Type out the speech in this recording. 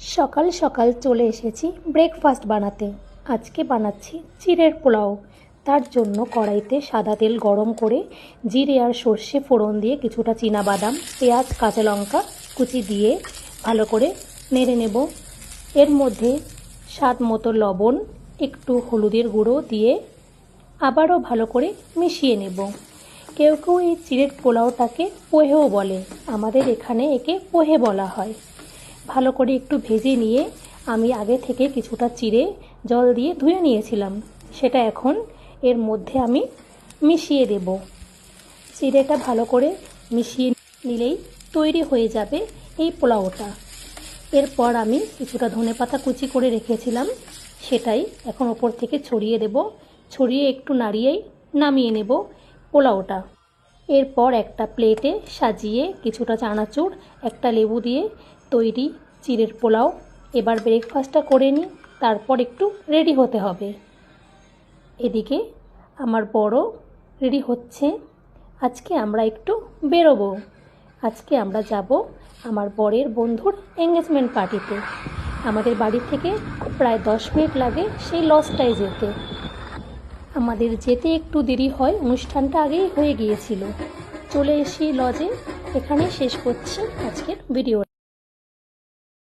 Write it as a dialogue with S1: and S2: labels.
S1: সকাল সকাল চলে এসেছি ব্রেকফাস্ট বানাতে। আজকে বানাচ্ছি চিড়ের পোলাও। তার জন্য কড়াইতে সাদা তেল গরম করে জিরে আর সর্ষে ফোড়ন দিয়ে কিছুটা বাদাম পেঁয়াজ, কাঁচা লঙ্কা কুচি দিয়ে ভালো করে নেড়ে নেব। এর মধ্যে স্বাদ মতো লবণ, একটু হলুদের গুঁড়ো দিয়ে আবারও ভালো করে মিশিয়ে নেব। কেউ কেউ এই চিড়ের পোলাওটাকে পোহেও বলে। আমাদের এখানে একে পোহে বলা হয়। ভালো করে একটু ভেজে নিয়ে আমি আগে থেকে কিছুটা চিড়ে জল দিয়ে ধুয়ে নিয়েছিলাম। সেটা এখন এর মধ্যে আমি মিশিয়ে দেব। চিড়েটা ভালো করে মিশিয়ে নিলেই তৈরি হয়ে যাবে এই পোলাওটা। এরপর আমি কিছুটা ধনেপাতা কুচি করে রেখেছিলাম। সেটাই এখন ওপর থেকে ছড়িয়ে দেব। ছড়িয়ে একটু নাড়িয়েই নামিয়ে নেব পোলাওটা। এরপর একটা প্লেটে সাজিয়ে কিছুটা চানাচুর, একটা লেবু দিয়ে তৈরি, চিড়ের পোলাও। এবার ব্রেকফাস্টটা করে নিই, তারপর একটু রেডি হতে হবে। এদিকে আমার বড় রেডি হচ্ছে। আজকে আমরা একটু বেরোবো। আজকে আমরা যাব আমার বরের বন্ধুর এঙ্গেজমেন্ট পার্টিতে আমাদের বাড়ি থেকে প্রায় দশ মিনিট লাগে সেই লজটায় যেতে। আমাদের যেতে একটু দেরি হয়, অনুষ্ঠানটা আগেই হয়ে গিয়েছিল। চলে এসি লজে এখানেই শেষ করছি আজকের ভিডিও